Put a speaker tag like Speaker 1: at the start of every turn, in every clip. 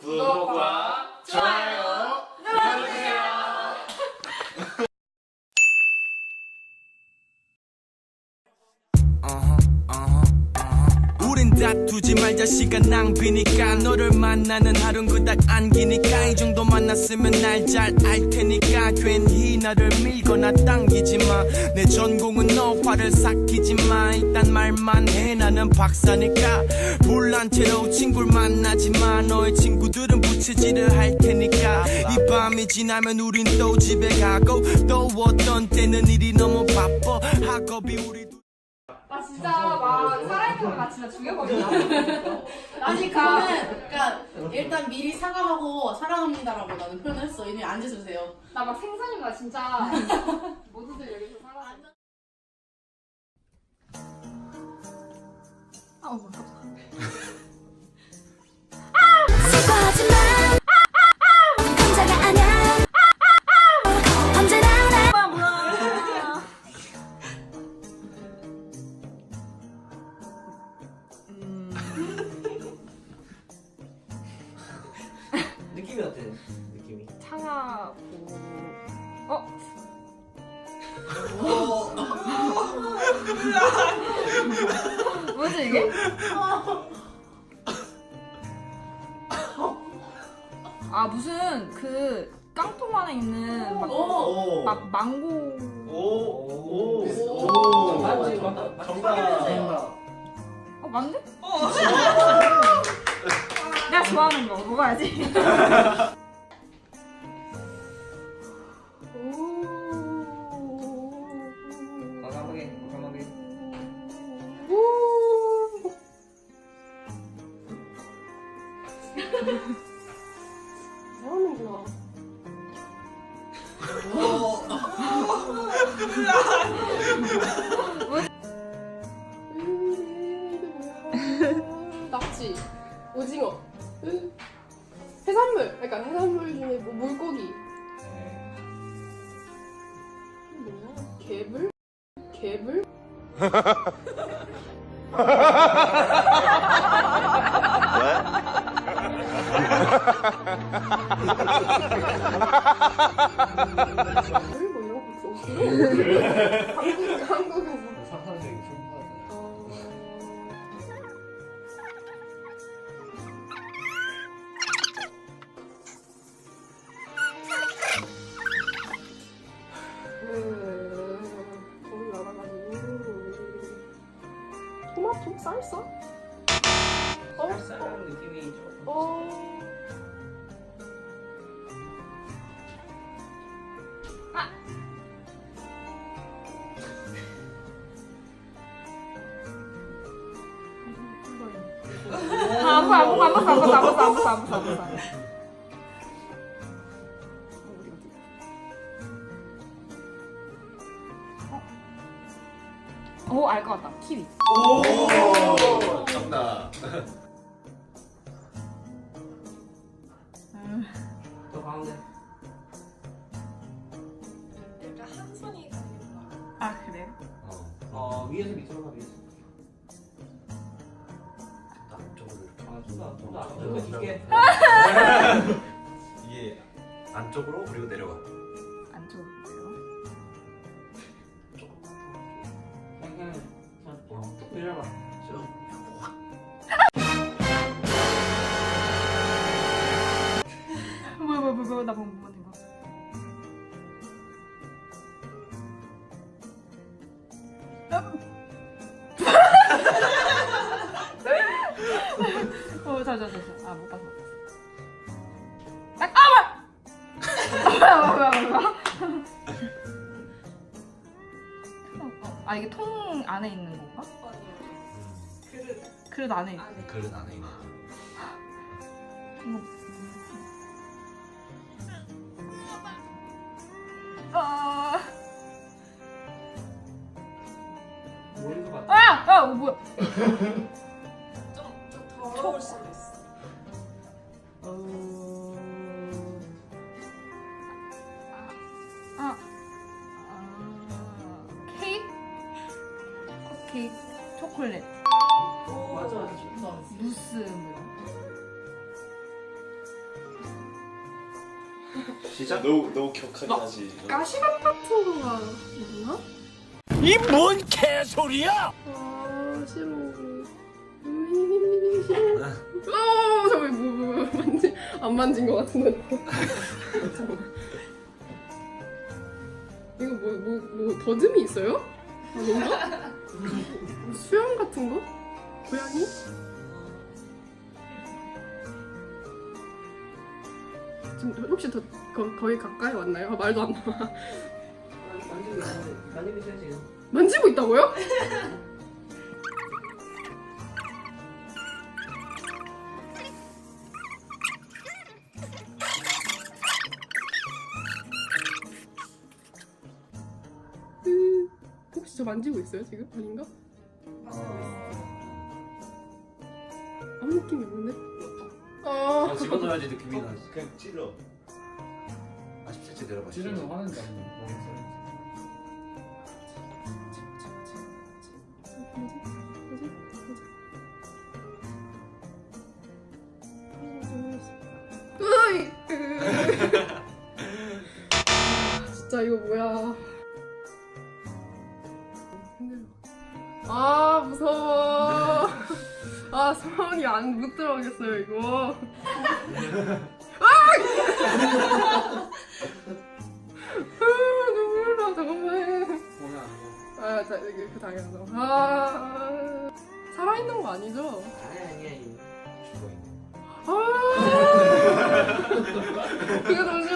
Speaker 1: 구독과 좋아요 눌러주세요.
Speaker 2: 우린 다투지 말자. 시간 낭비니까. 너를 만나는 하루는 그닥 안기니까. 이 정도 만났으면 날 잘 알 테니까. 괜히 나를 밀거나 당기지 마내 전공은 너 화를 삭히지 마. 일단 말만 해 나는 박사니까 불난 채로 친구를 만나지 마 너의 친구들은 부채질을 할 테니까 이 밤이 지나면 우린 또 집에 가고 또 어떤 때는 일이 너무 바빠 학업이 우리
Speaker 3: 나 진짜 막 살아있는 거나 진짜 죽여버린다.
Speaker 4: 아니 그거는 그러니까 일단 미리 사과하고 사랑합니다라고 나는 표현을 했어. 이미 앉으세요.
Speaker 3: 나 막 생선인 거야 진짜. 어머
Speaker 1: 느낌이 어때? 느낌이?
Speaker 3: 차가고 어? 뭐지 이게? 아 무슨 그 깡통 안에 있는 막,
Speaker 1: 오.
Speaker 3: 막 망고
Speaker 1: 오. 오.
Speaker 4: 오.
Speaker 1: 오.
Speaker 4: 맞지?
Speaker 1: 정답.
Speaker 4: 정답.
Speaker 1: 정답.
Speaker 3: 어 맞네? 내가 좋아하는 거 먹어야지.
Speaker 5: 낙지, 오징어, 으, 해산물, 그러니까 해산물 중에 뭐 물고기, 뭐야? 개불? 개불? 개 토마토 쌀쌀? 어?
Speaker 1: 쌀쌀한 느낌이 조금.
Speaker 5: 어?
Speaker 3: 아, 안 보여, 안 보여, 안 봤어, 안 봤어, 안 봤어, 안 봤어, 안 봤어, 안 봤어. 오, 알 것 같다. 키위.
Speaker 1: 오. 정답.
Speaker 3: 음.
Speaker 1: 더 가운데.
Speaker 3: 아, 그래요?
Speaker 1: 어. 어 위에서 밑으로 가 위에서. 이렇게. 아, 좀더 좀더 앞쪽으로 줄게.
Speaker 6: 이게 안쪽으로 그리고 내려가.
Speaker 3: 안쪽
Speaker 1: 어,
Speaker 3: 자, 자, 자, 자. 아, 못 봤어, 못 봤어. 딱, 아, 뭐야! 뭐야, 뭐야, 뭐야. 어, 아, 이게 통 안에 있는 건가? 그릇 안에.
Speaker 6: 그릇 안에 있는.
Speaker 3: 아,
Speaker 1: 머리
Speaker 3: 아, 아, 어, 뭐야?
Speaker 4: 더러울 수도 있어.
Speaker 3: 어... 아, 아, 케이크? 쿠키, 초콜릿,
Speaker 1: 맞아, 맞아.
Speaker 3: 무스, 뭐.
Speaker 6: 시작.
Speaker 7: 너무 너무 격하게 하지.
Speaker 5: 가시밭 같은 거가 있나?
Speaker 2: 이 뭔 개소리야!
Speaker 5: 아 싫어. 어 잠깐 뭐, 만지 안 만진 것 같은데. 이거 뭐 뭐 뭐 더듬이 있어요? 아 뭔가? 뭐 수영 같은 거? 고양이? 지금 혹시 더 거, 거의 가까이 왔나요? 아, 말도 안 나와.
Speaker 1: 만지고 있는데 만지고 있어요 지금.
Speaker 5: 만지고 있다고요? 음, 혹시 저 만지고 있어요 지금? 아닌가? 아무 느낌이 없는데? 아,
Speaker 6: 어, 집어넣어야지 느낌이 나지.
Speaker 7: 그냥 찔러.
Speaker 6: 아 17째 내려봐.
Speaker 1: 찌르면 화낸다.
Speaker 5: 진짜 이거 뭐야? 아 무서워. 아 손이 안 못 들어가겠어요 이거. 아! 눈물 나 잠깐만. 아, 자, 이게 그 당연하죠. 아, 살아있는 거 아니죠?
Speaker 1: 아니 아니야 이.
Speaker 5: 아, 그게 너무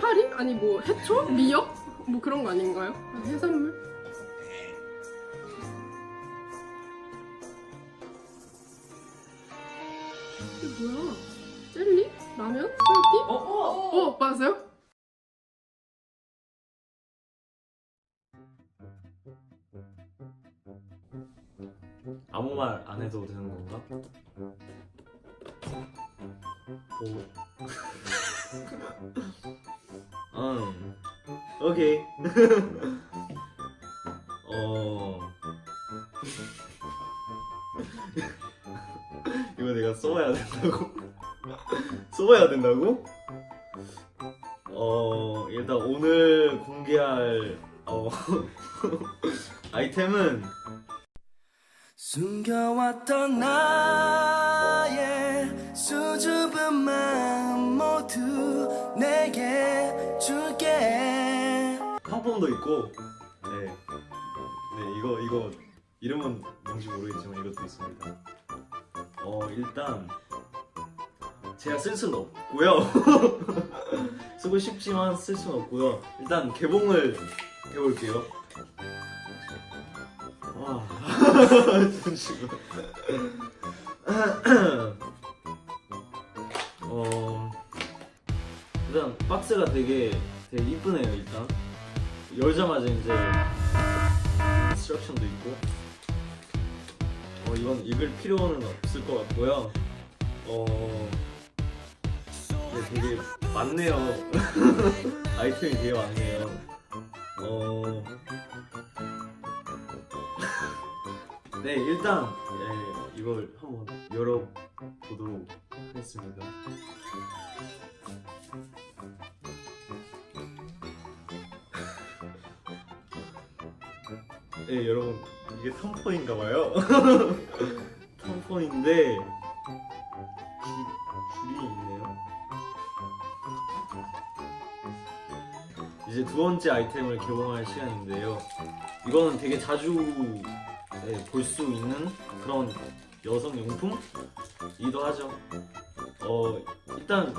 Speaker 5: 해파리? 아니, 뭐, 해초? 미역? 뭐 그런 거 아닌가요? 아, 해산물? 이게 뭐야? 젤리? 라면? 스파게티?
Speaker 1: 어? 어?
Speaker 5: 어, 맞아요?
Speaker 7: 아무 말 안 해도 되는 건가? 오. 음. 오케이. 어. 이거 내가 써봐야 된다고? 써봐야 된다고? 어, 일단 오늘 공개할 어, 아이템은
Speaker 2: 숨겨왔던 나의 수줍은 마음 모두 내게 줄게
Speaker 7: 상품도 있고. 네. 네 이거 이거 이름은 뭔지 모르겠지만 이것도 있습니다. 어 일단 제가 쓸 수는 없고요. 쓰고 싶지만 쓸 수는 없고요. 일단 개봉을 해볼게요. 와 잠시만 어 일단 박스가 되게 되게 이쁘네요 일단 열자마자 이제 인스트럭션도 있고. 어 이건 읽을 필요는 없을 것 같고요. 어 네, 되게 많네요. 아이템이 되게 많네요. 어. 네, 일단 예, 이걸 한번 열어보도록 하겠습니다. 네, 여러분 이게 텀폰인가봐요. 텀폰인데 줄, 줄이 있네요. 이제 두 번째 아이템을 개봉할 시간인데요. 이거는 되게 자주 네, 볼수 있는 그런 여성 용품이기도 하죠. 어 일단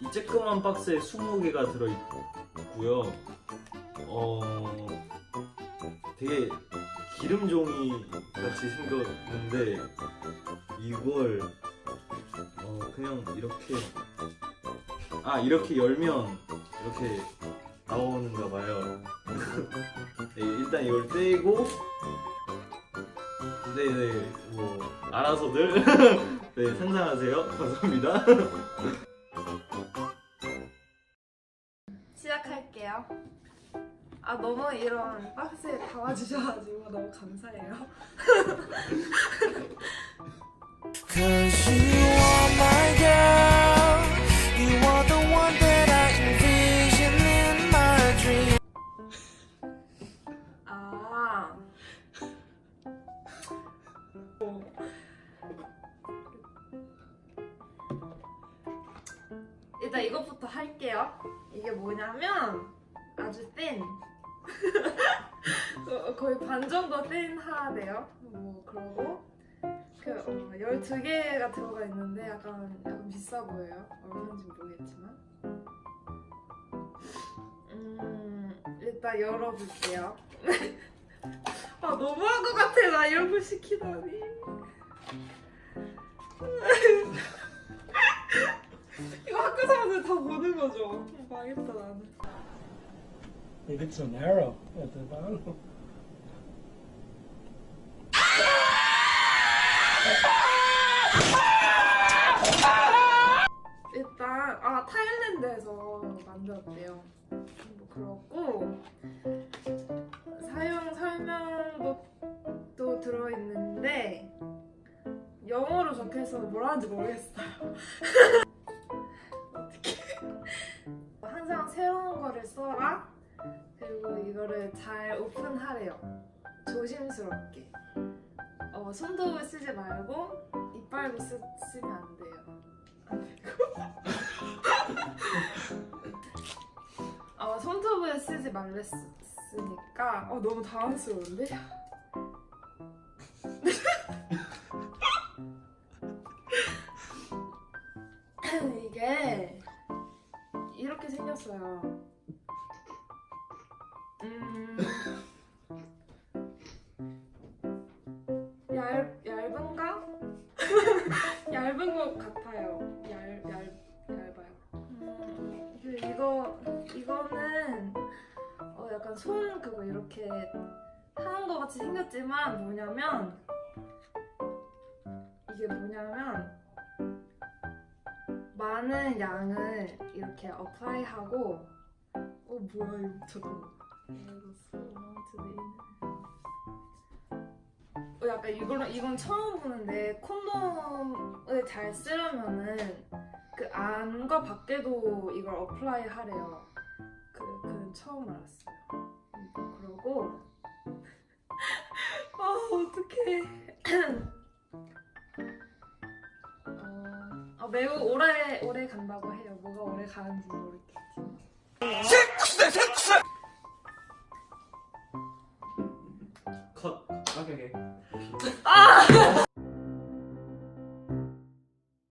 Speaker 7: 이 쬐끄만 박스에 20개가 들어있고요. 어 되게 기름종이 같이 생겼는데 이걸 어 그냥 이렇게 아 이렇게 열면 이렇게 나오는가 봐요. 네, 일단 이걸 떼고 네네 뭐 알아서들. 네 상상하세요. 감사합니다
Speaker 8: 너무 이런 박스에 담아주셔가지고 너무 감사해요.
Speaker 2: Cause you are my girl. You are the one that I envision in my dream.
Speaker 8: 아. 일단 이것부터 할게요. 이게 뭐냐면 아주 센. 어, 거의 반 정도 센 하나네요. 뭐 그러고 그 어, 12개가 들어가 있는데 약간 약간 비싸 보여요. 얼마인지 모르겠지만. 음, 일단 열어볼게요. 아 너무한 것 같아 나 이런 걸 시키다니 이거 학교 사람들 다 보는 거죠 망했다 나는
Speaker 9: It's an arrow at the bottom.
Speaker 8: 일단 아 타일랜드에서 만들었대요. 뭐 그렇고 사용 설명도 또 들어있는데 영어로 적혀서 뭐라는지 모르겠어요. 어떻게 항상 새로운 거를 써라 그리고 이거를 잘 오픈하래요 조심스럽게 어, 손톱을 쓰지 말고 이빨도 쓰, 쓰면 안 돼요 어, 손톱을 쓰지 말랬으니까 어, 너무 당황스러운데? 이게 이렇게 생겼어요. 음, 얇 얇은가? 같아요. 얇아요. 음, 그 이거 이거는 어 약간 손 그거 이렇게 하는 것 같이 생겼지만 뭐냐면 이게 뭐냐면 많은 양을 이렇게 어플라이하고 어 뭐야 이거 잠깐만 어 약간 이거는 이건 처음 보는데 콘돔을 잘 쓰려면은 그 안과 밖에도 이걸 어플라이 하래요. 그 그는 처음 알았어요. 음, 그러고 아 어떡해. 어, 어, 매우 오래 오래 간다고 해요. 뭐가 오래 가는지 모르겠지만.
Speaker 6: 컷.
Speaker 1: 오케이